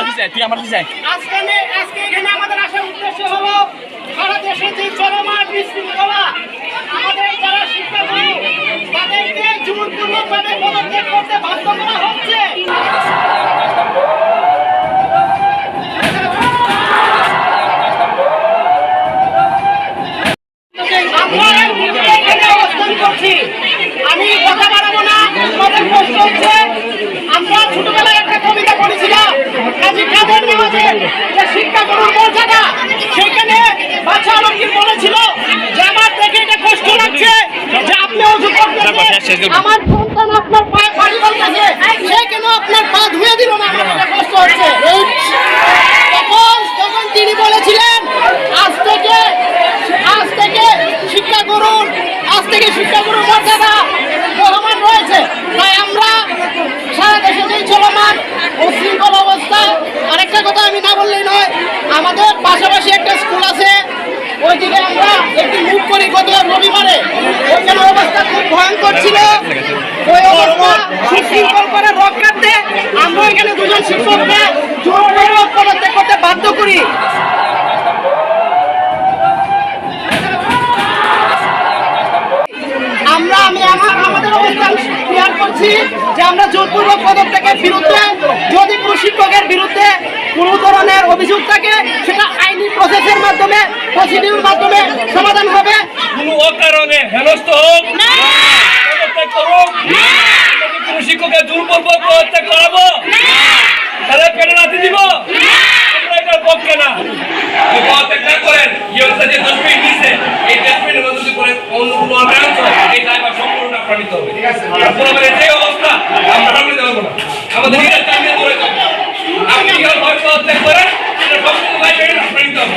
আমার কাছে তুই আমার আজকে আজকে এখানে আমাদের আসার উদ্দেশ্য হলো, সারা দেশে যে আমাদের যারা তাদেরকে পদক্ষেপ করতে বাধ্য করা হচ্ছে আমরা এখানে অবস্থান করছি আমি কথা বাড়াবো না আমাদের প্রশ্ন হচ্ছে আমরা ছোটবেলায় একটা কবিতা পড়েছিলাম কাজী কাদের নামাজের যে শিক্ষা গুরুর মর্যাদা সেখানে বাচ্চা আলমগীর বলেছিল যে আমার দেখে এটা কষ্ট লাগছে যে আপনি অজু আমার সন্তান আপনার পায়ে পানি বলতেছে। সে কেন আপনার পা ধুয়ে দিল না? আমার কষ্ট হচ্ছে। তখন তখন তিনি বলেছিলেন, আজ থেকে আজ থেকে শিক্ষা গুরুর, আজ থেকে শিক্ষা গুরুর মর্যাদা বহমান রয়েছে। তাই আমরা সারা দেশে যেই চলমান উশৃঙ্খল অবস্থা, আরেকটা কথা আমি না বললেই নয়, আমাদের পাশাপাশি একটা স্কুল আছে। ওইদিকে আমরা একটি মুখ করি গত রবিবারে। অবস্থা খুব ভয়ঙ্কর ছিল ওই অবস্থা সুশৃঙ্খল করে রক্ষার্থে আমরা এখানে দুজন শিক্ষককে জোর পদত্যাগ করতে বাধ্য করি। আমরা আমি আমার আমাদের অবস্থান ক্লিয়ার করছি যে আমরা জোরপূর্বক পদত্যাগের বিরুদ্ধে যদি কোনো শিক্ষকের বিরুদ্ধে কোনো ধরনের অভিযোগ থাকে সেটা আইনি প্রসেসের মাধ্যমে প্রসিডিউর মাধ্যমে সমাধান হবে। কোনো অকারণে হেনস্থ হোক করুক যদি কোনো শিক্ষকের দুর্বল করাবো? তাহলে পেটে রাতে দিব? আমরা এটার পক্ষে না। যদি করেন এই যে দিচ্ছে দশ যদি করে অন্য কোনো এই সম্পূর্ণ আপনাদের যে অবস্থা আমরা সামনে দেবো না। আমাদের নিজের চাকরি করে আপনি করেন সম্পূর্ণ হবে।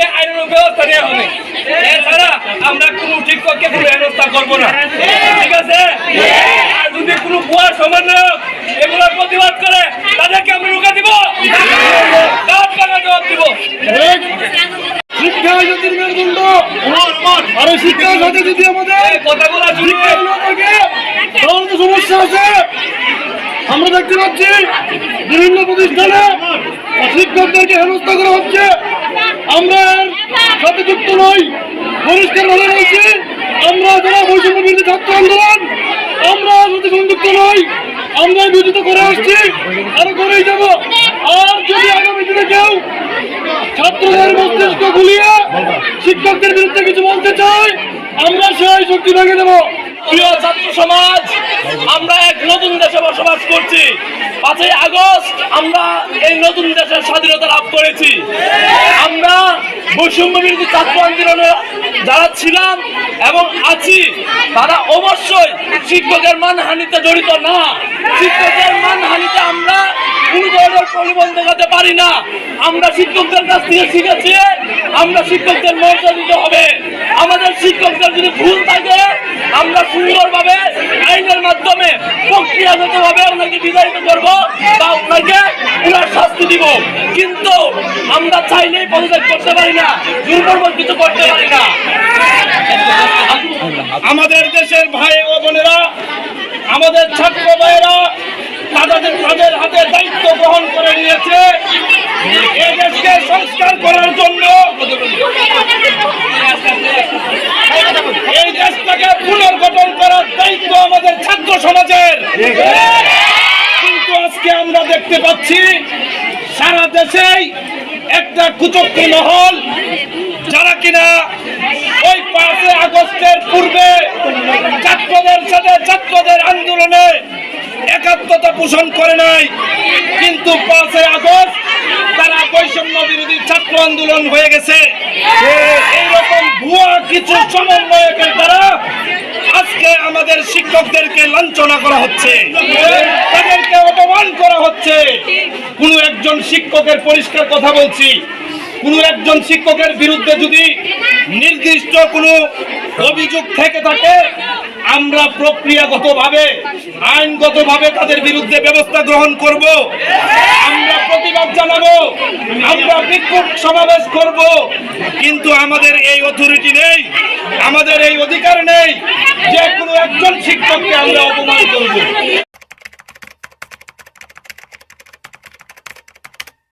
তাইলে আইনের ব্যবস্থা নেওয়া হবে। এছাড়া আমরা কোনো শিক্ষককে কোনো ব্যবস্থা করব না। ঠিক আছে? আর যদি কোনো ভুয়া সমন্বয়ক এগুলো প্রতিবাদ করে তাদেরকে আমরা রুখে দিব? জবাব দিব। শিক্ষা জাতির মেরুদণ্ড আর শিক্ষার সাথে যদি আমাদের। কথাগুলো শিক্ষা না থাকে তাহলে তো সমস্যা আছে। আমরা দেখতে পাচ্ছি বিভিন্ন প্রতিষ্ঠানে শিক্ষকদেরকে হেনস্থা করা হচ্ছে। আমরা সাথে যুক্ত নই। পরিষ্কার ভাবে রয়েছি। আমরা যারা বৈষম্য বিরোধী ছাত্র আন্দোলন। আমরা সাথে সংযুক্ত নই, আমরা বিরোধিত করে আসছি। আরও করেই যাব। আর যদি আগামী দিনে কেউ ছাত্রদের মস্তিষ্ক গুলিয়ে শিক্ষকদের বিরুদ্ধে কিছু বলতে চাই আমরা সেই শক্তি ভেঙে দেবো। প্রিয় ছাত্র সমাজ আমরা এক নতুন দেশে বসবাস করছি পাঁচই আগস্ট আমরা এই নতুন দেশের স্বাধীনতা লাভ করেছি। আমরা বৈষম্য বিরোধী ছাত্র আন্দোলনে যারা ছিলাম এবং আছি, তারা অবশ্যই শিক্ষকের মানহানিতে জড়িত না। শিক্ষকের মানহানিতে আমরা কোনো ধরনের প্রলোভন দেখাতে পারি না। আমরা শিক্ষকদের কাছ থেকে শিখেছি, আমরা শিক্ষকদের মর্যাদা দিতে হবে। আমাদের শিক্ষকদের যদি ভুল থাকে, আমরা সুন্দরভাবে আইনের মাধ্যমে প্রক্রিয়াগতভাবে ওনাকে বিতাড়িত করব বা ওনাকে ওনার শাস্তি দিব। কিন্তু আমরা চাইলেই পদত্যাগ করতে পারি না, দুর্বল কিছু করতে পারি না। আমাদের দেশের ভাই ও বোনেরা, আমাদের ছাত্র ভাইয়েরা তাদের তাদের হাতে দায়িত্ব গ্রহণ করে নিয়েছে। এই দেশকে সংস্কার করার জন্য এই দেশটাকে পুনর্গঠন করার দায়িত্ব আমাদের ছাত্র সমাজের। কিন্তু আজকে আমরা দেখতে পাচ্ছি, সারা দেশেই একটা কুচক্রী মহল, যারা কিনা ওই পাঁচই আগস্টের পূর্বে ছাত্রদের সাথে ছাত্রদের আন্দোলনে একাত্মতা পোষণ করে নাই। কিন্তু পাঁচই আগস্ট তারা বৈষম্য বিরোধী ছাত্র আন্দোলন হয়ে গেছে। এইরকম ভুয়া কিছু সমন্বয়কের দ্বারা আজকে আমাদের শিক্ষকদেরকে লাঞ্ছনা করা হচ্ছে। তাদেরকে অপমান করা হচ্ছে। কোনো একজন শিক্ষকের পরিষ্কার কথা বলছি। কোনো একজন শিক্ষকের বিরুদ্ধে যদি নির্দিষ্ট কোনো অভিযোগ থেকে থাকে আমরা প্রক্রিয়াগতভাবে, আইনগতভাবে তাদের বিরুদ্ধে ব্যবস্থা গ্রহণ করব। আমরা প্রতিবাদ জানাব, আমরা বিক্ষোভ সমাবেশ করব। কিন্তু আমাদের এই অথরিটি নেই, আমাদের এই অধিকার নেই যে কোনো একজন শিক্ষককে আমরা অপমান করব।